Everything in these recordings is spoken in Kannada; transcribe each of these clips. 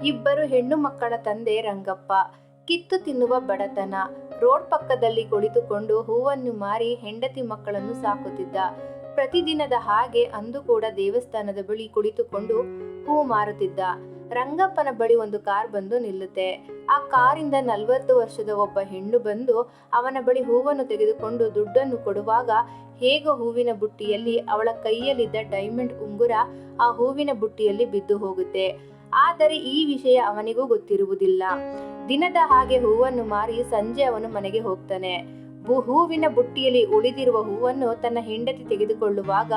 ಇಬ್ಬರು ಹೆಣ್ಣು ಮಕ್ಕಳ ತಂದೆ ರಂಗಪ್ಪ. ಕಿತ್ತು ತಿನ್ನುವ ಬಡತನ. ರೋಡ್ ಪಕ್ಕದಲ್ಲಿ ಕುಳಿತುಕೊಂಡು ಹೂವನ್ನು ಮಾರಿ ಹೆಂಡತಿ ಮಕ್ಕಳನ್ನು ಸಾಕುತ್ತಿದ್ದ. ಪ್ರತಿದಿನದ ಹಾಗೆ ಅಂದು ಕೂಡ ದೇವಸ್ಥಾನದ ಬಳಿ ಕುಳಿತುಕೊಂಡು ಹೂ ಮಾರುತ್ತಿದ್ದ. ರಂಗಪ್ಪನ ಬಳಿ ಒಂದು ಕಾರ್ ಬಂದು ನಿಲ್ಲುತ್ತೆ. ಆ ಕಾರಿಂದ ನಲವತ್ತು ವರ್ಷದ ಒಬ್ಬ ಹೆಣ್ಣು ಬಂದು ಅವನ ಬಳಿ ಹೂವನ್ನು ತೆಗೆದುಕೊಂಡು ದುಡ್ಡನ್ನು ಕೊಡುವಾಗ ಹೇಗೋ ಹೂವಿನ ಬುಟ್ಟಿಯಲ್ಲಿ ಅವಳ ಕೈಯಲ್ಲಿದ್ದ ಡೈಮಂಡ್ ಉಂಗುರ ಆ ಹೂವಿನ ಬುಟ್ಟಿಯಲ್ಲಿ ಬಿದ್ದು ಹೋಗುತ್ತೆ. ಆದರೆ ಈ ವಿಷಯ ಅವನಿಗೂ ಗೊತ್ತಿರುವುದಿಲ್ಲ. ದಿನದ ಹಾಗೆ ಹೂವನ್ನು ಮಾರಿ ಸಂಜೆ ಅವನು ಮನೆಗೆ ಹೋಗ್ತಾನೆ. ಹೂವಿನ ಬುಟ್ಟಿಯಲ್ಲಿ ಉಳಿದಿರುವ ಹೂವನ್ನು ತನ್ನ ಹೆಂಡತಿ ತೆಗೆದುಕೊಳ್ಳುವಾಗ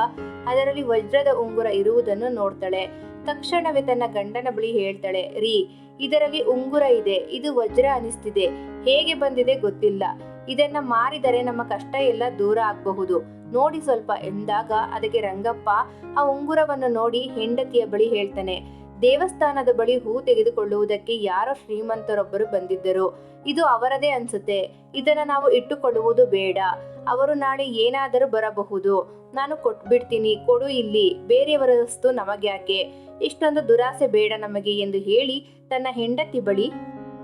ಅದರಲ್ಲಿ ವಜ್ರದ ಉಂಗುರ ಇರುವುದನ್ನು ನೋಡ್ತಾಳೆ. ತಕ್ಷಣವೇ ತನ್ನ ಗಂಡನ ಬಳಿ ಹೇಳ್ತಾಳೆ, ರೀ, ಇದರಲ್ಲಿ ಉಂಗುರ ಇದೆ, ಇದು ವಜ್ರ ಅನಿಸ್ತಿದೆ, ಹೇಗೆ ಬಂದಿದೆ ಗೊತ್ತಿಲ್ಲ. ಇದನ್ನ ಮಾರಿದರೆ ನಮ್ಮ ಕಷ್ಟ ಎಲ್ಲ ದೂರ ಆಗಬಹುದು. ನೋಡಿ ಸ್ವಲ್ಪ ಎಂದಾಗ ಅದಕ್ಕೆ ರಂಗಪ್ಪ ಆ ಉಂಗುರವನ್ನು ನೋಡಿ ಹೆಂಡತಿಯ ಬಳಿ ಹೇಳ್ತಾನೆ ದೇವಸ್ಥಾನದ ಬಳಿ ಹೂ ತೆಗೆದುಕೊಳ್ಳುವುದಕ್ಕೆ ಯಾರೋ ಶ್ರೀಮಂತರೊಬ್ಬರು ಬಂದಿದ್ದರು. ಇದು ಅವರದೇ ಅನ್ಸುತ್ತೆ. ಇದನ್ನ ನಾವು ಇಟ್ಟುಕೊಳ್ಳುವುದು ಬೇಡ. ಅವರು ನಾಳೆ ಏನಾದರೂ ಬರಬಹುದು. ನಾನು ಕೊಟ್ಬಿಡ್ತೀನಿ, ಕೊಡು ಇಲ್ಲಿ. ಬೇರೆಯವರ ವಸ್ತು ನಮಗ್ಯಾಕೆ? ಇಷ್ಟೊಂದು ದುರಾಸೆ ಬೇಡ ನಮಗೆ ಎಂದು ಹೇಳಿ ತನ್ನ ಹೆಂಡತಿ ಬಳಿ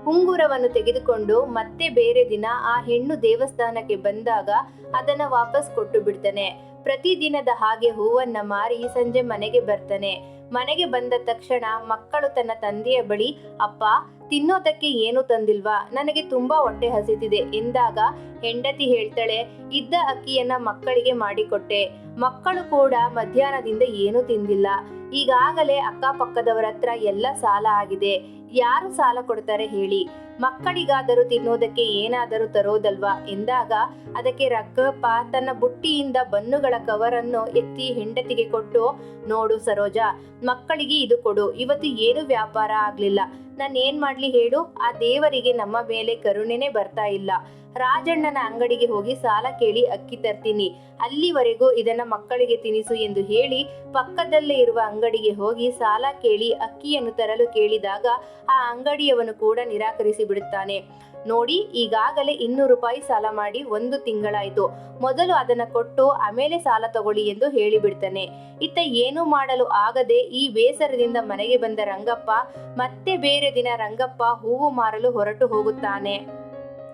ಉಂಗುರವನ್ನು ತೆಗೆದುಕೊಂಡು ಮತ್ತೆ ಬೇರೆ ದಿನ ಆ ಹೆಣ್ಣು ದೇವಸ್ಥಾನಕ್ಕೆ ಬಂದಾಗ ಅದನ್ನ ವಾಪಸ್ ಕೊಟ್ಟು ಬಿಡ್ತಾನೆ. ಪ್ರತಿದಿನದ ಹಾಗೆ ಹೂವನ್ನ ಮಾರಿ ಸಂಜೆ ಮನೆಗೆ ಬರ್ತಾನೆ. ಮನೆಗೆ ಬಂದ ತಕ್ಷಣ ಮಕ್ಕಳು ತನ್ನ ತಂದೆಯ ಬಳಿ, ಅಪ್ಪ, ತಿನ್ನೋದಕ್ಕೆ ಏನು ತಂದಿಲ್ವಾ? ನನಗೆ ತುಂಬಾ ಹೊಟ್ಟೆ ಹಸಿತಿದೆ ಎಂದಾಗ ಹೆಂಡತಿ ಹೇಳ್ತಾಳೆ, ಇದ್ದ ಅಕ್ಕಿಯನ್ನ ಮಕ್ಕಳಿಗೆ ಮಾಡಿಕೊಟ್ಟೆ. ಮಕ್ಕಳು ಕೂಡ ಮಧ್ಯಾಹ್ನದಿಂದ ಏನೂ ತಿಂದಿಲ್ಲ. ಈಗಾಗಲೇ ಅಕ್ಕಪಕ್ಕದವರ ಹತ್ರ ಎಲ್ಲ ಸಾಲ ಆಗಿದೆ. ಯಾರು ಸಾಲ ಕೊಡ್ತಾರೆ ಹೇಳಿ. ಮಕ್ಕಳಿಗಾದರೂ ತಿನ್ನೋದಕ್ಕೆ ಏನಾದರೂ ತರೋದಲ್ವಾ? ಎಂದಾಗ ಅದಕ್ಕೆ ರಕ್ಕಪ್ಪ ತನ್ನ ಬುಟ್ಟಿಯಿಂದ ಬನ್ನುಗಳ ಕವರನ್ನು ಎತ್ತಿ ಹೆಂಡತಿಗೆ ಕೊಟ್ಟು, ನೋಡು ಸರೋಜ, ಮಕ್ಕಳಿಗೆ ಇದು ಕೊಡು. ಇವತ್ತು ಏನು ವ್ಯಾಪಾರ ಆಗ್ಲಿಲ್ಲ. ನಾನು ಏನ್ ಮಾಡ್ಲಿ ಹೇಳು? ಆ ದೇವರಿಗೆ ನಮ್ಮ ಮೇಲೆ ಕರುಣೆನೆ ಬರ್ತಾ ಇಲ್ಲ. ರಾಜಣ್ಣನ ಅಂಗಡಿಗೆ ಹೋಗಿ ಸಾಲ ಕೇಳಿ ಅಕ್ಕಿ ತರ್ತೀನಿ. ಅಲ್ಲಿವರೆಗೂ ಇದನ್ನ ಮಕ್ಕಳಿಗೆ ತಿನಿಸು ಎಂದು ಹೇಳಿ, ಪಕ್ಕದಲ್ಲೇ ಇರುವ ಅಂಗಡಿಗೆ ಹೋಗಿ ಸಾಲ ಕೇಳಿ ಅಕ್ಕಿಯನ್ನು ತರಲು ಕೇಳಿದಾಗ ಆ ಅಂಗಡಿಯವನು ಕೂಡ ನಿರಾಕರಿಸಿ ಬಿಡುತ್ತಾನೆ. ನೋಡಿ, ಈಗಾಗಲೇ ಇನ್ನೂರು ರೂಪಾಯಿ ಸಾಲ ಮಾಡಿ ಒಂದು ತಿಂಗಳಾಯಿತು. ಮೊದಲು ಅದನ್ನ ಕೊಟ್ಟು ಆಮೇಲೆ ಸಾಲ ತಗೊಳ್ಳಿ ಎಂದು ಹೇಳಿಬಿಡ್ತಾನೆ. ಇತ್ತ ಏನೂ ಮಾಡಲು ಆಗದೆ ಈ ಬೇಸರದಿಂದ ಮನೆಗೆ ಬಂದ ರಂಗಪ್ಪ ಮತ್ತೆ ಬೇರೆ ದಿನ ರಂಗಪ್ಪ ಹೂವು ಮಾರಲು ಹೊರಟು ಹೋಗುತ್ತಾನೆ.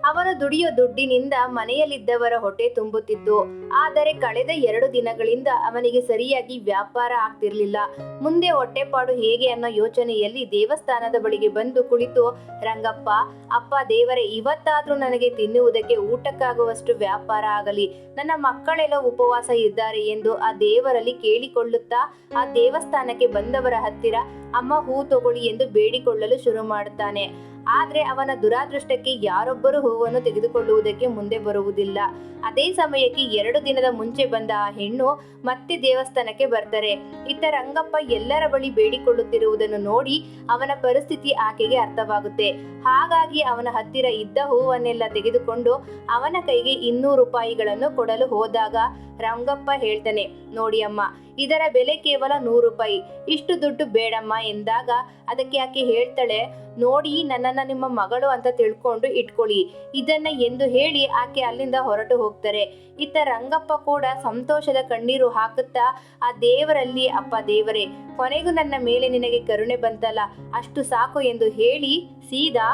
ಅವನು ದುಡಿಯೋ ದುಡ್ಡಿನಿಂದ ಮನೆಯಲ್ಲಿದ್ದವರ ಹೊಟ್ಟೆ ತುಂಬುತ್ತಿತ್ತು. ಆದರೆ ಕಳೆದ ಎರಡು ದಿನಗಳಿಂದ ಅವನಿಗೆ ಸರಿಯಾಗಿ ವ್ಯಾಪಾರ ಆಗ್ತಿರ್ಲಿಲ್ಲ. ಮುಂದೆ ಹೊಟ್ಟೆಪಾಡು ಹೇಗೆ ಅನ್ನೋ ಯೋಚನೆಯಲ್ಲಿ ದೇವಸ್ಥಾನದ ಬಳಿಗೆ ಬಂದು ಕುಳಿತು, ರಂಗಪ್ಪ, ಅಪ್ಪ ದೇವರೇ, ಇವತ್ತಾದ್ರೂ ನನಗೆ ತಿನ್ನುವುದಕ್ಕೆ ಊಟಕ್ಕಾಗುವಷ್ಟು ವ್ಯಾಪಾರ ಆಗಲಿ. ನನ್ನ ಮಕ್ಕಳೆಲ್ಲ ಉಪವಾಸ ಇದ್ದಾರೆ ಎಂದು ಆ ದೇವರಲ್ಲಿ ಕೇಳಿಕೊಳ್ಳುತ್ತಾ, ಆ ದೇವಸ್ಥಾನಕ್ಕೆ ಬಂದವರ ಹತ್ತಿರ, ಅಮ್ಮ, ಹೂ ತಗೊಳ್ಳಿ ಎಂದು ಬೇಡಿಕೊಳ್ಳಲು ಶುರು ಮಾಡುತ್ತಾನೆ. ಆದ್ರೆ ಅವನ ದುರಾದೃಷ್ಟಕ್ಕೆ ಯಾರೊಬ್ಬರು ಹೂವನ್ನು ತೆಗೆದುಕೊಳ್ಳುವುದಕ್ಕೆ ಮುಂದೆ ಬರುವುದಿಲ್ಲ. ಅದೇ ಸಮಯಕ್ಕೆ ಎರಡು ದಿನದ ಮುಂಚೆ ಬಂದ ಆ ಹೆಣ್ಣು ಮತ್ತೆ ದೇವಸ್ಥಾನಕ್ಕೆ ಬರ್ತಾರೆ. ಇತ್ತ ರಂಗಪ್ಪ ಎಲ್ಲರ ಬಳಿ ಬೇಡಿಕೊಳ್ಳುತ್ತಿರುವುದನ್ನು ನೋಡಿ ಅವನ ಪರಿಸ್ಥಿತಿ ಆಕೆಗೆ ಅರ್ಥವಾಗುತ್ತೆ. ಹಾಗಾಗಿ ಅವನ ಹತ್ತಿರ ಇದ್ದ ಹೂವನ್ನೆಲ್ಲ ತೆಗೆದುಕೊಂಡು ಅವನ ಕೈಗೆ ಇನ್ನೂರು ರೂಪಾಯಿಗಳನ್ನು ಕೊಡಲು ಹೋದಾಗ ರಂಗಪ್ಪ ಹೇಳ್ತಾನೆ, ನೋಡಿ ಅಮ್ಮ, ಇದರ ಬೆಲೆ ಕೇವಲ ನೂರು ರೂಪಾಯಿ. ಇಷ್ಟು ದುಡ್ಡು ಬೇಡಮ್ಮ ಎಂದಾಗ ಅದಕ್ಕೆ ಆಕೆ ಹೇಳ್ತಾಳೆ, ನೋಡಿ ನನ್ನನ್ನ ನಿಮ್ಮ ಮಗಳು ಅಂತ ತಿಳ್ಕೊಂಡು ಇಟ್ಕೊಳ್ಳಿ. ಇದನ್ನ ಎಂದು ಹೇಳಿ ಆಕೆ ಅಲ್ಲಿಂದ ಹೊರಟು ಹೋಗ್ತಾರೆ. ಇತ್ತ ರಂಗಪ್ಪ ಕೂಡ ಸಂತೋಷದ ಕಣ್ಣೀರು ಹಾಕುತ್ತಾ, ಆ ದೇವರಲ್ಲಿ ಅಪ್ಪ ದೇವರೇ, ಕೊನೆಗೂ ನನ್ನ ಮೇಲೆ ನಿನಗೆ ಕರುಣೆ ಬಂತಲ್ಲ, ಅಷ್ಟು ಸಾಕು ಎಂದು ಹೇಳಿ ಸೀದಾ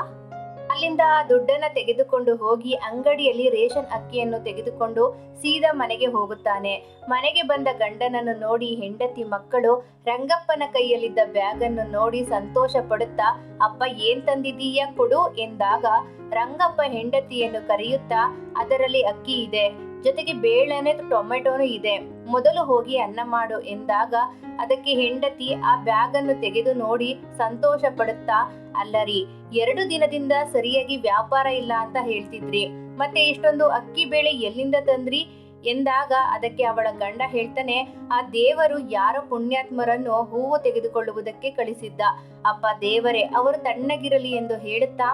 ಅಲ್ಲಿಂದ ದುಡ್ಡನ್ನ ತೆಗೆದುಕೊಂಡು ಹೋಗಿ ಅಂಗಡಿಯಲ್ಲಿ ರೇಷನ್ ಅಕ್ಕಿಯನ್ನು ತೆಗೆದುಕೊಂಡು ಸೀದಾ ಮನೆಗೆ ಹೋಗುತ್ತಾನೆ. ಮನೆಗೆ ಬಂದ ಗಂಡನನ್ನು ನೋಡಿ ಹೆಂಡತಿ ಮಕ್ಕಳು ರಂಗಪ್ಪನ ಕೈಯಲ್ಲಿದ್ದ ಬ್ಯಾಗ್ ಅನ್ನು ನೋಡಿ ಸಂತೋಷ ಪಡುತ್ತಾ ಅಪ್ಪ ಏನ್ ತಂದಿದೀಯ ಕೊಡು ಎಂದಾಗ ರಂಗಪ್ಪ ಹೆಂಡತಿಯನ್ನು ಕರೆಯುತ್ತಾ, ಅದರಲ್ಲಿ ಅಕ್ಕಿ ಇದೆ. ಜೊತೆಗೆ ಬೇಳೆನೆ ಟೊಮೆಟೊನು ಇದೆ. ಮೊದಲು ಹೋಗಿ ಅನ್ನ ಮಾಡು ಎಂದಾಗ ಅದಕ್ಕೆ ಹೆಂಡತಿ ಆ ಬ್ಯಾಗ್ ಅನ್ನು ತೆಗೆದು ನೋಡಿ ಸಂತೋಷ ಪಡುತ್ತಾ, ಅಲ್ಲರಿ, ಎರಡು ದಿನದಿಂದ ಸರಿಯಾಗಿ ವ್ಯಾಪಾರ ಇಲ್ಲ ಅಂತ ಹೇಳ್ತಿದ್ರಿ. ಮತ್ತೆ ಇಷ್ಟೊಂದು ಅಕ್ಕಿ ಬೇಳೆ ಎಲ್ಲಿಂದ ತಂದ್ರಿ? ಎಂದಾಗ ಅದಕ್ಕೆ ಅವಳ ಗಂಡ ಹೇಳ್ತಾನೆ, ಆ ದೇವರು ಯಾರ ಪುಣ್ಯಾತ್ಮರನ್ನು ಹೂವು ತೆಗೆದುಕೊಳ್ಳುವುದಕ್ಕೆ ಕಳಿಸಿದ್ದ. ಅಪ್ಪ ದೇವರೇ, ಅವರು ತಣ್ಣಗಿರಲಿ ಎಂದು ಹೇಳುತ್ತಾ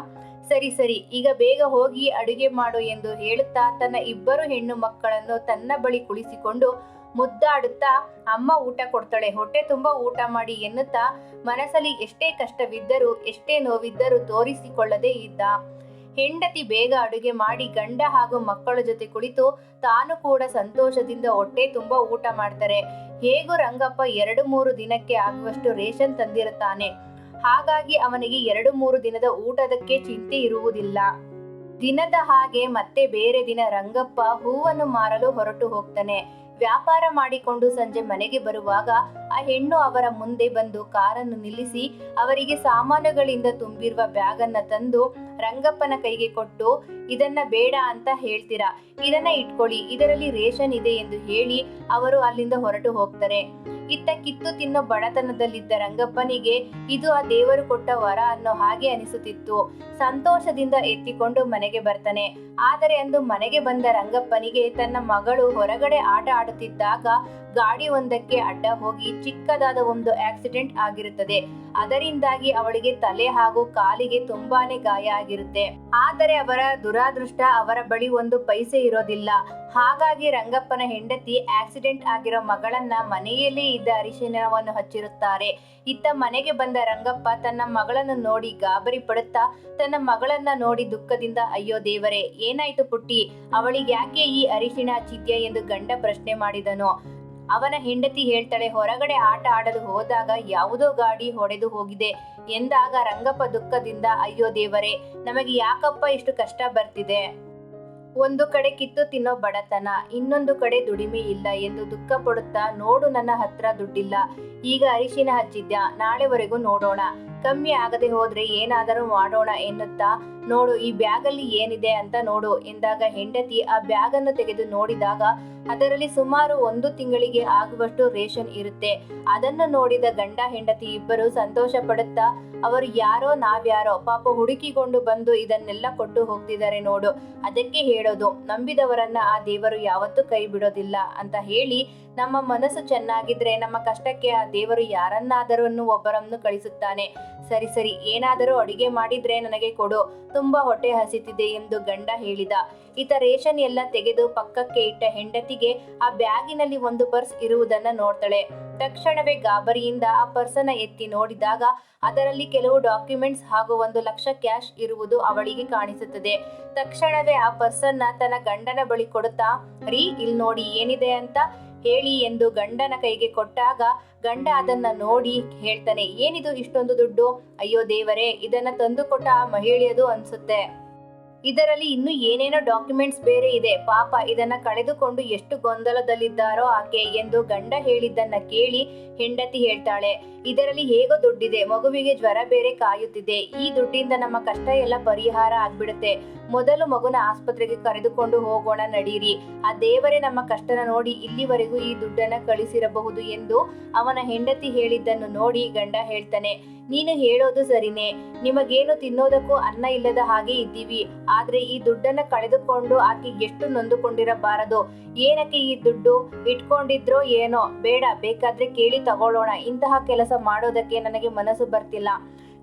ಸರಿ ಸರಿ, ಈಗ ಬೇಗ ಹೋಗಿ ಅಡುಗೆ ಮಾಡು ಎಂದು ಹೇಳುತ್ತಾ ತನ್ನ ಇಬ್ಬರು ಹೆಣ್ಣು ಮಕ್ಕಳನ್ನು ತನ್ನ ಬಳಿ ಕುಳಿಸಿಕೊಂಡು ಮುದ್ದಾಡುತ್ತಾ, ಅಮ್ಮ ಊಟ ಕೊಡ್ತಾಳೆ, ಹೊಟ್ಟೆ ತುಂಬ ಊಟ ಮಾಡಿ ಎನ್ನುತ್ತಾ ಮನಸ್ಸಲ್ಲಿ ಎಷ್ಟೇ ಕಷ್ಟವಿದ್ದರೂ, ಎಷ್ಟೇ ನೋವಿದ್ದರೂ ತೋರಿಸಿಕೊಳ್ಳದೇ ಇದ್ದ. ಹೆಂಡತಿ ಬೇಗ ಅಡುಗೆ ಮಾಡಿ ಗಂಡ ಹಾಗೂ ಮಕ್ಕಳ ಜೊತೆ ಕುಳಿತು ತಾನು ಕೂಡ ಸಂತೋಷದಿಂದ ಹೊಟ್ಟೆ ತುಂಬ ಊಟ ಮಾಡ್ತಾರೆ. ಹೇಗೂ ರಂಗಪ್ಪ ಎರಡು ಮೂರು ದಿನಕ್ಕೆ ಆಗುವಷ್ಟು ರೇಷನ್ ತಂದಿರುತ್ತಾನೆ. ಹಾಗಾಗಿ ಅವನಿಗೆ ಎರಡು ಮೂರು ದಿನದ ಊಟದಕ್ಕೆ ಚಿಂತೆ ಇರುವುದಿಲ್ಲ. ದಿನದ ಹಾಗೆ ಮತ್ತೆ ಬೇರೆ ದಿನ ರಂಗಪ್ಪ ಹೂವನ್ನು ಮಾರಲು ಹೊರಟು ಹೋಗ್ತಾನೆ. ವ್ಯಾಪಾರ ಮಾಡಿಕೊಂಡು ಸಂಜೆ ಮನೆಗೆ ಬರುವಾಗ ಆ ಹೆಣ್ಣು ಅವರ ಮುಂದೆ ಬಂದು ಕಾರನ್ನು ನಿಲ್ಲಿಸಿ ಅವರಿಗೆ ಸಾಮಾನುಗಳಿಂದ ತುಂಬಿರುವ ಬ್ಯಾಗನ್ನು ತಂದು ರಂಗಪ್ಪನ ಕೈಗೆ ಕೊಟ್ಟು ಇದನ್ನ ಬೇಡ ಅಂತ ಹೇಳ್ತೀರಾ? ಇದನ್ನ ಇಟ್ಕೊಳ್ಳಿ, ಇದರಲ್ಲಿ ರೇಷನ್ ಇದೆ ಎಂದು ಹೇಳಿ ಅವರು ಅಲ್ಲಿಂದ ಹೊರಟು ಹೋಗ್ತಾರೆ. ಇತ್ತ ಕಿತ್ತು ತಿನ್ನೋ ಬಡತನದಲ್ಲಿದ್ದ ರಂಗಪ್ಪನಿಗೆ ಇದು ಆ ದೇವರು ಕೊಟ್ಟ ವರ ಅನ್ನೋ ಹಾಗೆ ಅನಿಸುತ್ತಿತ್ತು. ಸಂತೋಷದಿಂದ ಎತ್ತಿಕೊಂಡು ಮನೆಗೆ ಬರ್ತಾನೆ. ಆದರೆ ಅಂದು ಮನೆಗೆ ಬಂದ ರಂಗಪ್ಪನಿಗೆ ತನ್ನ ಮಗಳು ಹೊರಗಡೆ ಆಟ ಆಡುತ್ತಿದ್ದಾಗ ಗಾಡಿ ಒಂದಕ್ಕೆ ಅಡ್ಡ ಹೋಗಿ ಚಿಕ್ಕದಾದ ಒಂದು ಆಕ್ಸಿಡೆಂಟ್ ಆಗಿರುತ್ತದೆ. ಅದರಿಂದಾಗಿ ಅವಳಿಗೆ ತಲೆ ಹಾಗೂ ಕಾಲಿಗೆ ತುಂಬಾನೇ ಗಾಯ ಆಗಿರುತ್ತೆ. ಆದರೆ ಅವರ ದುರಾದೃಷ್ಟ ಅವರ ಬಳಿ ಒಂದು ಪೈಸೆ ಇರೋದಿಲ್ಲ. ಹಾಗಾಗಿ ರಂಗಪ್ಪನ ಹೆಂಡತಿ ಆಕ್ಸಿಡೆಂಟ್ ಆಗಿರೋ ಮಗಳನ್ನ ಮನೆಯಲ್ಲೇ ಇದ್ದ ಅರಿಶಿನವನ್ನು ಹಚ್ಚಿರುತ್ತಾರೆ. ಇತ್ತ ಮನೆಗೆ ಬಂದ ರಂಗಪ್ಪ ತನ್ನ ಮಗಳನ್ನು ನೋಡಿ ಗಾಬರಿ ಪಡುತ್ತಾ, ತನ್ನ ಮಗಳನ್ನ ನೋಡಿ ದುಃಖದಿಂದ, ಅಯ್ಯೋ ದೇವರೇ, ಏನಾಯ್ತು ಪುಟ್ಟಿ? ಅವಳಿಗೆ ಯಾಕೆ ಈ ಅರಿಶಿಣ ಹಚ್ಚಿದ್ಯಾ ಎಂದು ಗಂಡ ಪ್ರಶ್ನೆ ಮಾಡಿದನು? ಅವನ ಹೆಂಡತಿ ಹೇಳ್ತಾಳೆ, ಹೊರಗಡೆ ಆಟ ಆಡಲು ಹೋದಾಗ ಯಾವುದೋ ಗಾಡಿ ಹೊಡೆದು ಹೋಗಿದೆ. ಎಂದಾಗ ರಂಗಪ್ಪ ದುಃಖದಿಂದ, ಅಯ್ಯೋ ದೇವರೇ, ನಮಗೆ ಯಾಕಪ್ಪ ಇಷ್ಟು ಕಷ್ಟ ಬರ್ತಿದೆ? ಒಂದು ಕಡೆ ಕಿತ್ತು ತಿನ್ನೋ ಬಡತನ, ಇನ್ನೊಂದು ಕಡೆ ದುಡಿಮೆ ಇಲ್ಲ ಎಂದು ದುಃಖ ಪಡುತ್ತಾ, ನೋಡು ನನ್ನ ಹತ್ರ ದುಡ್ಡಿಲ್ಲ, ಈಗ ಅರಿಶಿನ ಹಚ್ಚಿದ್ಯಾ, ನಾಳೆವರೆಗೂ ನೋಡೋಣ. ಕಮ್ಮಿ ಆಗದೆ ಹೋದ್ರೆ ಏನಾದರೂ ಮಾಡೋಣ ಎನ್ನುತ್ತಾ, ನೋಡು, ಈ ಬ್ಯಾಗಲ್ಲಿ ಏನಿದೆ ಅಂತ ನೋಡು ಎಂದಾಗ ಹೆಂಡತಿ ಆ ಬ್ಯಾಗನ್ನು ತೆಗೆದು ನೋಡಿದಾಗ ಅದರಲ್ಲಿ ಸುಮಾರು ಒಂದು ತಿಂಗಳಿಗೆ ಆಗುವಷ್ಟು ರೇಷನ್ ಇರುತ್ತೆ. ಅದನ್ನು ನೋಡಿದ ಗಂಡ ಹೆಂಡತಿ ಇಬ್ಬರು ಸಂತೋಷ ಪಡುತ್ತಾ, ಅವರು ಯಾರೋ ನಾವ್ಯಾರೋ, ಪಾಪ ಹುಡುಕಿಕೊಂಡು ಬಂದು ಇದನ್ನೆಲ್ಲ ಕೊಟ್ಟು ಹೋಗ್ತಿದ್ದಾರೆ ನೋಡು. ಅದಕ್ಕೆ ಹೇಳೋದು, ನಂಬಿದವರನ್ನ ಆ ದೇವರು ಯಾವತ್ತೂ ಕೈ ಬಿಡೋದಿಲ್ಲ ಅಂತ ಹೇಳಿ, ನಮ್ಮ ಮನಸ್ಸು ಚೆನ್ನಾಗಿದ್ರೆ ನಮ್ಮ ಕಷ್ಟಕ್ಕೆ ಆ ದೇವರು ಯಾರನ್ನಾದರೂ ಒಬ್ಬರನ್ನು ಕಳಿಸುತ್ತಾನೆ. ಸರಿ ಸರಿ, ಏನಾದರೂ ಅಡಿಗೆ ಮಾಡಿದ್ರೆ ನನಗೆ ಕೊಡು. ತುಂಬಾ ಹೊಟ್ಟೆ ಹಸಿತಿದೆ ಎಂದು ಗಂಡ ಹೇಳಿದ. ಈತ ರೇಷನ್ ಎಲ್ಲ ತೆಗೆದು ಪಕ್ಕಕ್ಕೆ ಇಟ್ಟ ಹೆಂಡತಿಗೆ ಆ ಬ್ಯಾಗಿನಲ್ಲಿ ಒಂದು ಪರ್ಸ್ ಇರುವುದನ್ನ ನೋಡ್ತಾಳೆ. ತಕ್ಷಣವೇ ಗಾಬರಿಯಿಂದ ಆ ಪರ್ಸನ್ನ ಎತ್ತಿ ನೋಡಿದಾಗ ಅದರಲ್ಲಿ ಕೆಲವು ಡಾಕ್ಯುಮೆಂಟ್ಸ್ ಹಾಗೂ ಒಂದು ಲಕ್ಷ ಕ್ಯಾಶ್ ಇರುವುದು ಅವಳಿಗೆ ಕಾಣಿಸುತ್ತದೆ. ತಕ್ಷಣವೇ ಆ ಪರ್ಸನ್ನ ತನ್ನ ಗಂಡನ ಬಳಿ ಕೊಡುತ್ತಾ, ರೀ ಇಲ್ಲಿ ನೋಡಿ ಏನಿದೆ ಅಂತ ಹೇಳಿ ಎಂದು ಗಂಡನ ಕೈಗೆ ಕೊಟ್ಟಾಗ ಗಂಡ ಅದನ್ನ ನೋಡಿ ಹೇಳ್ತಾನೆ, ಏನಿದು ಇಷ್ಟೊಂದು ದುಡ್ಡು? ಅಯ್ಯೋ ದೇವರೇ, ಇದನ್ನ ತಂದು ಕೊಟ್ಟ ಆ ಮಹಿಳೆಯದು ಅನ್ಸುತ್ತೆ. ಇದರಲ್ಲಿ ಇನ್ನು ಏನೇನೋ ಡಾಕ್ಯುಮೆಂಟ್ಸ್ ಬೇರೆ ಇದೆ. ಪಾಪ ಇದನ್ನ ಕಳೆದುಕೊಂಡು ಎಷ್ಟು ಗೊಂದಲದಲ್ಲಿದ್ದಾರೋ ಆಕೆ ಎಂದು ಗಂಡ ಹೇಳಿದ್ದನ್ನ ಕೇಳಿ ಹೆಂಡತಿ ಹೇಳ್ತಾಳೆ. ಇದರಲ್ಲಿ ಹೇಗೋ ದುಡ್ಡಿದೆ. ಮಗುವಿಗೆ ಜ್ವರ ಬೇರೆ ಕಾಯುತ್ತಿದೆ. ಈ ದುಡ್ಡಿಂದ ನಮ್ಮ ಕಷ್ಟ ಎಲ್ಲ ಪರಿಹಾರ ಆಗ್ಬಿಡುತ್ತೆ. ಮೊದಲು ಮಗುನ ಆಸ್ಪತ್ರೆಗೆ ಕರೆದುಕೊಂಡು ಹೋಗೋಣ ನಡೀರಿ. ಆ ದೇವರೇ ನಮ್ಮ ಕಷ್ಟನ ನೋಡಿ ಇಲ್ಲಿವರೆಗೂ ಈ ದುಡ್ಡನ್ನ ಕಳಿಸಿರಬಹುದು ಎಂದು ಅವನ ಹೆಂಡತಿ ಹೇಳಿದ್ದನ್ನು ನೋಡಿ ಗಂಡ ಹೇಳ್ತಾನೆ, ನೀನು ಹೇಳೋದು ಸರಿನೇ. ನಿಮಗೇನು ತಿನ್ನೋದಕ್ಕೂ ಅನ್ನ ಇಲ್ಲದ ಹಾಗೆ ಇದ್ದೀವಿ. ಆದ್ರೆ ಈ ದುಡ್ಡನ್ನ ಕಳೆದುಕೊಂಡು ಆಕೆ ಎಷ್ಟು ನೊಂದುಕೊಂಡಿರಬಾರದು? ಏನಕ್ಕೆ ಈ ದುಡ್ಡು? ಇಟ್ಕೊಂಡಿದ್ರೋ ಏನೋ? ಬೇಡ, ಬೇಕಾದ್ರೆ ಕೇಳಿ ತಗೊಳ್ಳೋಣ. ಇಂತಹ ಕೆಲಸ ಮಾಡೋದಕ್ಕೆ ನನಗೆ ಮನಸ್ಸು ಬರ್ತಿಲ್ಲ.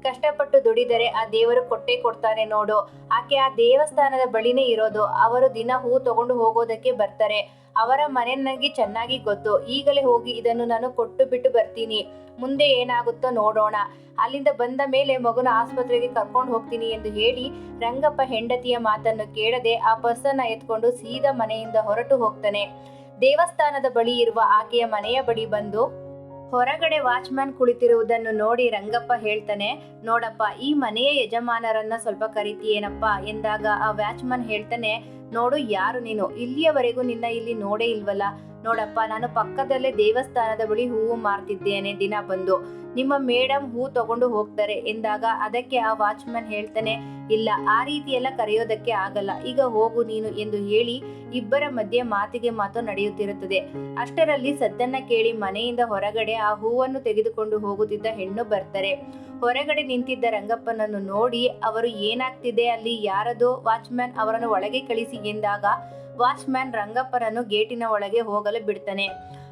ಕಷ್ಟಪಟ್ಟು ದುಡಿದರೆ ಆ ದೇವರು ಕೊಟ್ಟೆ ಕೊಡ್ತಾರೆ ನೋಡು. ಆಕೆ ಆ ದೇವಸ್ಥಾನದ ಬಳಿನೇ ಇರೋದು. ಅವರು ದಿನ ಹೂ ತಗೊಂಡು ಹೋಗೋದಕ್ಕೆ ಬರ್ತಾರೆ. ಅವರ ಮನೆ ನನಗೆ ಚೆನ್ನಾಗಿ ಗೊತ್ತು. ಈಗಲೇ ಹೋಗಿ ಇದನ್ನು ನಾನು ಕೊಟ್ಟು ಬಿಟ್ಟು ಬರ್ತೀನಿ. ಮುಂದೆ ಏನಾಗುತ್ತೋ ನೋಡೋಣ. ಅಲ್ಲಿಂದ ಬಂದ ಮೇಲೆ ಮಗುನ ಆಸ್ಪತ್ರೆಗೆ ಕರ್ಕೊಂಡು ಹೋಗ್ತೀನಿ ಎಂದು ಹೇಳಿ ರಂಗಪ್ಪ ಹೆಂಡತಿಯ ಮಾತನ್ನು ಕೇಳದೆ ಆ ಪರ್ಸನ್ನ ಎತ್ಕೊಂಡು ಸೀದಾ ಮನೆಯಿಂದ ಹೊರಟು ಹೋಗ್ತಾನೆ. ದೇವಸ್ಥಾನದ ಬಳಿ ಇರುವ ಆಕೆಯ ಮನೆಯ ಬಳಿ ಬಂದು ಹೊರಗಡೆ ವಾಚ್ಮ್ಯಾನ್ ಕುಳಿತಿರುವುದನ್ನು ನೋಡಿ ರಂಗಪ್ಪ ಹೇಳ್ತಾನೆ, ನೋಡಪ್ಪ, ಈ ಮನೆಯ ಯಜಮಾನರನ್ನ ಸ್ವಲ್ಪ ಕರಿತೀಯೇನಪ್ಪ? ಎಂದಾಗ ಆ ವಾಚ್ಮನ್ ಹೇಳ್ತಾನೆ, ನೋಡು, ಯಾರು ನೀನು? ಇಲ್ಲಿಯವರೆಗೂ ನಿನ್ನ ಇಲ್ಲಿ ನೋಡೇ ಇಲ್ವಲ್ಲ? ನೋಡಪ್ಪ, ನಾನು ಪಕ್ಕದಲ್ಲೇ ದೇವಸ್ಥಾನದ ಬಳಿ ಹೂವು ಮಾರ್ತಿದ್ದೇನೆ ದಿನ ಬಂದು. ನಿಮ್ಮ ಮೇಡಮ್ ಹೂ ತಗೊಂಡು ಹೋಗ್ತಾರೆ ಎಂದಾಗ ಅದಕ್ಕೆ ಆ ವಾಚ್ಮನ್ ಹೇಳ್ತಾನೆ, ಇಲ್ಲ, ಆ ರೀತಿ ಎಲ್ಲ ಕರೆಯೋದಕ್ಕೆ ಆಗಲ್ಲ, ಈಗ ಹೋಗು ನೀನು ಎಂದು ಹೇಳಿ ಇಬ್ಬರ ಮಧ್ಯೆ ಮಾತಿಗೆ ಮಾತು ನಡೆಯುತ್ತಿರುತ್ತದೆ. ಅಷ್ಟರಲ್ಲಿ ಸದ್ದನ್ನ ಕೇಳಿ ಮನೆಯಿಂದ ಹೊರಗಡೆ ಆ ಹೂವನ್ನು ತೆಗೆದುಕೊಂಡು ಹೋಗುತ್ತಿದ್ದ ಹೆಣ್ಣು ಬರ್ತಾರೆ. ಹೊರಗಡೆ ನಿಂತಿದ್ದ ರಂಗಪ್ಪನನ್ನು ನೋಡಿ ಅವರು ಏನಾಗ್ತಿದೆ ಅಲ್ಲಿ ಯಾರದೋ ವಾಚ್ಮ್ಯಾನ್ ಅವರನ್ನು ಒಳಗೆ ಕಳಿಸಿ ಎಂದಾಗ ವಾಚ್ಮ್ಯಾನ್ ರಂಗಪ್ಪನನ್ನು ಗೇಟಿನ ಒಳಗೆ ಹೋಗಲು ಬಿಡ್ತಾನೆ.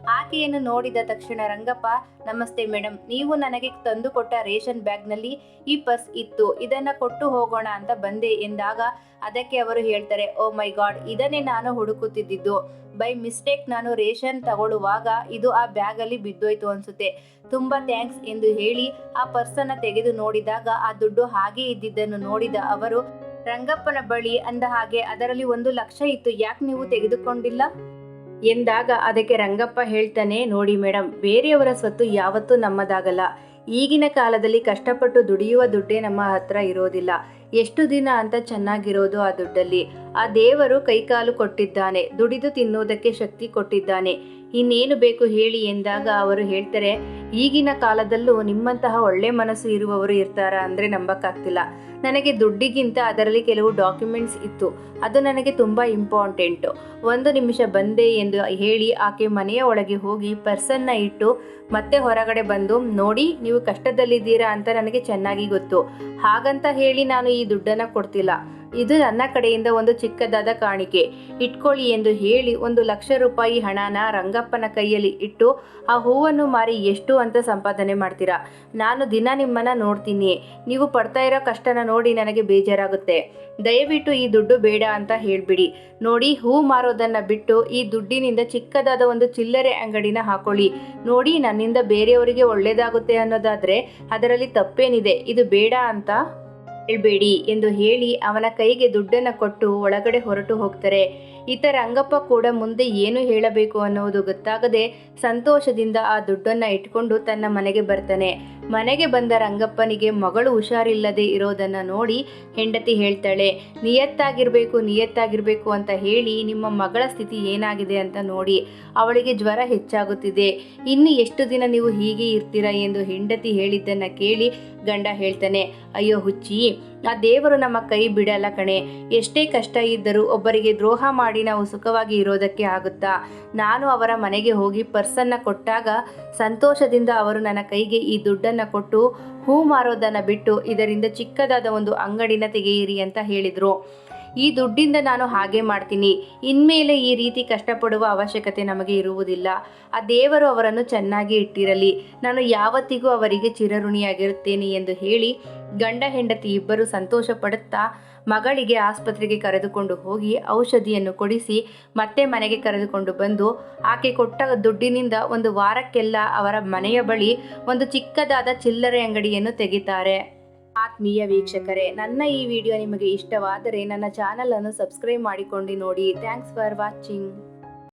ಆಕೆಯನ್ನು ನೋಡಿದ ತಕ್ಷಣ, ರಂಗಪ್ಪ, ನಮಸ್ತೆ ಮೇಡಮ್ ನೀವು ನನಗೆ ತಂದುಕೊಟ್ಟ ರೇಷನ್ ಬ್ಯಾಗ್ನಲ್ಲಿ ಈ ಪರ್ಸ್ ಇತ್ತು. ಇದನ್ನ ಕೊಟ್ಟು ಹೋಗೋಣ ಅಂತ ಬಂದೆ ಎಂದಾಗ ಅದಕ್ಕೆ ಅವರು ಹೇಳ್ತಾರೆ, ಓ ಮೈ ಗಾಡ್, ಇದನ್ನೇ ನಾನು ಹುಡುಕುತ್ತಿದ್ದಿದ್ದು ಬೈ ಮಿಸ್ಟೇಕ್ ನಾನು ರೇಷನ್ ತಗೊಳ್ಳುವಾಗ ಇದು ಆ ಬ್ಯಾಗಲ್ಲಿ ಬಿದ್ದೋಯ್ತು ಅನ್ಸುತ್ತೆ. ತುಂಬಾ ಥ್ಯಾಂಕ್ಸ್ ಎಂದು ಹೇಳಿ ಆ ಪರ್ಸನ್ನ ತೆಗೆದು ನೋಡಿದಾಗ ಆ ದುಡ್ಡು ಹಾಗೆ ಇದ್ದಿದ್ದನ್ನು ನೋಡಿದ ಅವರು, ರಂಗಪ್ಪನ ಬಳಿ ಅಂದ ಹಾಗೆ ಅದರಲ್ಲಿ ಒಂದು ಲಕ್ಷ ಇತ್ತು. ಯಾಕೆ ನೀವು ತೆಗೆದುಕೊಂಡಿಲ್ಲ? ಎಂದಾಗ ಅದಕ್ಕೆ ರಂಗಪ್ಪ ಹೇಳ್ತಾನೆ, ನೋಡಿ ಮೇಡಮ್ ಬೇರೆಯವರ ಸ್ವತ್ತು ಯಾವತ್ತೂ ನಮ್ಮದಾಗಲ್ಲ. ಈಗಿನ ಕಾಲದಲ್ಲಿ ಕಷ್ಟಪಟ್ಟು ದುಡಿಯುವ ದುಡ್ಡೇ ನಮ್ಮ ಹತ್ರ ಇರೋದಿಲ್ಲ. ಎಷ್ಟು ದಿನ ಅಂತ ಚೆನ್ನಾಗಿರೋದು ಆ ದುಡ್ಡಲ್ಲಿ. ಆ ದೇವರು ಕೈಕಾಲು ಕೊಟ್ಟಿದ್ದಾನೆ, ದುಡಿದು ತಿನ್ನುವುದಕ್ಕೆ ಶಕ್ತಿ ಕೊಟ್ಟಿದ್ದಾನೆ. ಇನ್ನೇನು ಬೇಕು ಹೇಳಿ ಎಂದಾಗ ಅವರು ಹೇಳ್ತಾರೆ, ಈಗಿನ ಕಾಲದಲ್ಲೂ ನಿಮ್ಮಂತಹ ಒಳ್ಳೆ ಮನಸ್ಸು ಇರುವವರು ಇರ್ತಾರಾ ಅಂದರೆ ನಂಬಕ್ಕಾಗ್ತಿಲ್ಲ. ನನಗೆ ದುಡ್ಡಿಗಿಂತ ಅದರಲ್ಲಿ ಕೆಲವು ಡಾಕ್ಯುಮೆಂಟ್ಸ್ ಇತ್ತು, ಅದು ನನಗೆ ತುಂಬ ಇಂಪಾರ್ಟೆಂಟು. ಒಂದು ನಿಮಿಷ ಬಂದೆ ಎಂದು ಹೇಳಿ ಆಕೆ ಮನೆಯ ಒಳಗೆ ಹೋಗಿ ಪರ್ಸನ್ನ ಇಟ್ಟು ಮತ್ತೆ ಹೊರಗಡೆ ಬಂದು, ನೋಡಿ, ನೀವು ಕಷ್ಟದಲ್ಲಿದ್ದೀರಾ ಅಂತ ನನಗೆ ಚೆನ್ನಾಗಿ ಗೊತ್ತು. ಹಾಗಂತ ಹೇಳಿ ನಾನು ಈ ದುಡ್ಡನ್ನು ಕೊಡ್ತಿಲ್ಲ. ಇದು ನನ್ನ ಕಡೆಯಿಂದ ಒಂದು ಚಿಕ್ಕದಾದ ಕಾಣಿಕೆ. ಇಟ್ಕೊಳ್ಳಿ ಎಂದು ಹೇಳಿ ಒಂದು ಲಕ್ಷ ರೂಪಾಯಿ ಹಣನ ರಂಗಪ್ಪನ ಕೈಯಲ್ಲಿ ಇಟ್ಟು ಆ ಹೂವನ್ನು ಮಾರಿ ಎಷ್ಟು ಅಂತ ಸಂಪಾದನೆ ಮಾಡ್ತೀರಾ? ನಾನು ದಿನ ನಿಮ್ಮನ್ನ ನೋಡ್ತೀನಿ. ನೀವು ಪಡ್ತಾ ಇರೋ ಕಷ್ಟನ ನೋಡಿ ನನಗೆ ಬೇಜಾರಾಗುತ್ತೆ. ದಯವಿಟ್ಟು ಈ ದುಡ್ಡು ಬೇಡ ಅಂತ ಹೇಳಿಬಿಡಿ. ನೋಡಿ, ಹೂ ಮಾರೋದನ್ನ ಬಿಟ್ಟು ಈ ದುಡ್ಡಿನಿಂದ ಚಿಕ್ಕದಾದ ಒಂದು ಚಿಲ್ಲರೆ ಅಂಗಡಿನ ಹಾಕೊಳ್ಳಿ. ನೋಡಿ, ನನ್ನಿಂದ ಬೇರೆಯವರಿಗೆ ಒಳ್ಳೇದಾಗುತ್ತೆ ಅನ್ನೋದಾದ್ರೆ ಅದರಲ್ಲಿ ತಪ್ಪೇನಿದೆ. ಇದು ಬೇಡ ಅಂತ ಹೇಳ್ಬೇಡಿ ಎಂದು ಹೇಳಿ ಅವನ ಕೈಗೆ ದುಡ್ಡನ್ನು ಕೊಟ್ಟು ಒಳಗಡೆ ಹೊರಟು ಹೋಗ್ತಾರೆ. ಈತ ರಂಗಪ್ಪ ಕೂಡ ಮುಂದೆ ಏನು ಹೇಳಬೇಕು ಅನ್ನುವುದು ಗೊತ್ತಾಗದೆ ಸಂತೋಷದಿಂದ ಆ ದುಡ್ಡನ್ನು ಇಟ್ಕೊಂಡು ತನ್ನ ಮನೆಗೆ ಬರ್ತಾನೆ. ಮನೆಗೆ ಬಂದ ರಂಗಪ್ಪನಿಗೆ ಮಗಳು ಹುಷಾರಿಲ್ಲದೆ ಇರೋದನ್ನು ನೋಡಿ ಹೆಂಡತಿ ಹೇಳ್ತಾಳೆ, ನಿಯತ್ತಾಗಿರಬೇಕು ನಿಯತ್ತಾಗಿರಬೇಕು ಅಂತ ಹೇಳಿ ನಿಮ್ಮ ಮಗಳ ಸ್ಥಿತಿ ಏನಾಗಿದೆ ಅಂತ ನೋಡಿ ಅವಳಿಗೆ ಜ್ವರ ಹೆಚ್ಚಾಗುತ್ತಿದೆ. ಇನ್ನು ಎಷ್ಟು ದಿನ ನೀವು ಹೀಗೆ ಇರ್ತೀರಾ ಎಂದು ಹೆಂಡತಿ ಹೇಳಿದ್ದನ್ನು ಕೇಳಿ ಗಂಡ ಹೇಳ್ತಾನೆ, ಅಯ್ಯೋ ಹುಚ್ಚಿ, ಆ ದೇವರು ನಮ್ಮ ಕೈ ಬಿಡಲ್ಲ ಕಣೆ. ಎಷ್ಟೇ ಕಷ್ಟ ಇದ್ದರೂ ಒಬ್ಬರಿಗೆ ದ್ರೋಹ ಮಾಡಿ ನಾವು ಸುಖವಾಗಿ ಇರೋದಕ್ಕೆ ಆಗುತ್ತಾ? ನಾನು ಅವರ ಮನೆಗೆ ಹೋಗಿ ಪರ್ಸನ್ನ ಕೊಟ್ಟಾಗ ಸಂತೋಷದಿಂದ ಅವರು ನನ್ನ ಕೈಗೆ ಈ ದುಡ್ಡನ್ನು ಕೊಟ್ಟು ಹೂ ಮಾರೋದನ್ನು ಬಿಟ್ಟು ಇದರಿಂದ ಚಿಕ್ಕದಾದ ಒಂದು ಅಂಗಡಿನ ತೆಗೆಯಿರಿ ಅಂತ ಹೇಳಿದರು. ಈ ದುಡ್ಡಿಂದ ನಾನು ಹಾಗೆ ಮಾಡ್ತೀನಿ. ಇನ್ಮೇಲೆ ಈ ರೀತಿ ಕಷ್ಟಪಡುವ ಅವಶ್ಯಕತೆ ನಮಗೆ ಇರುವುದಿಲ್ಲ. ಆ ದೇವರು ಅವರನ್ನು ಚೆನ್ನಾಗಿ ಇಟ್ಟಿರಲಿ. ನಾನು ಯಾವತ್ತಿಗೂ ಅವರಿಗೆ ಚಿರಋಣಿಯಾಗಿರುತ್ತೇನೆ ಎಂದು ಹೇಳಿ ಗಂಡ ಹೆಂಡತಿ ಇಬ್ಬರು ಸಂತೋಷ ಪಡುತ್ತಾ ಮಗಳಿಗೆ ಆಸ್ಪತ್ರೆಗೆ ಕರೆದುಕೊಂಡು ಹೋಗಿ ಔಷಧಿಯನ್ನು ಕೊಡಿಸಿ ಮತ್ತೆ ಮನೆಗೆ ಕರೆದುಕೊಂಡು ಬಂದು ಆಕೆ ಕೊಟ್ಟ ದುಡ್ಡಿನಿಂದ ಒಂದು ವಾರಕ್ಕೆಲ್ಲ ಅವರ ಮನೆಯ ಬಳಿ ಒಂದು ಚಿಕ್ಕದಾದ ಚಿಲ್ಲರೆ ಅಂಗಡಿಯನ್ನು ತೆಗಿತಾರೆ. ಆತ್ಮೀಯ ವೀಕ್ಷಕರೇ, ನನ್ನ ಈ ವಿಡಿಯೋ ನಿಮಗೆ ಇಷ್ಟವಾದರೆ ನನ್ನ ಚಾನಲನ್ನು ಸಬ್ಸ್ಕ್ರೈಬ್ ಮಾಡಿಕೊಂಡು ನೋಡಿ. Thanks for watching.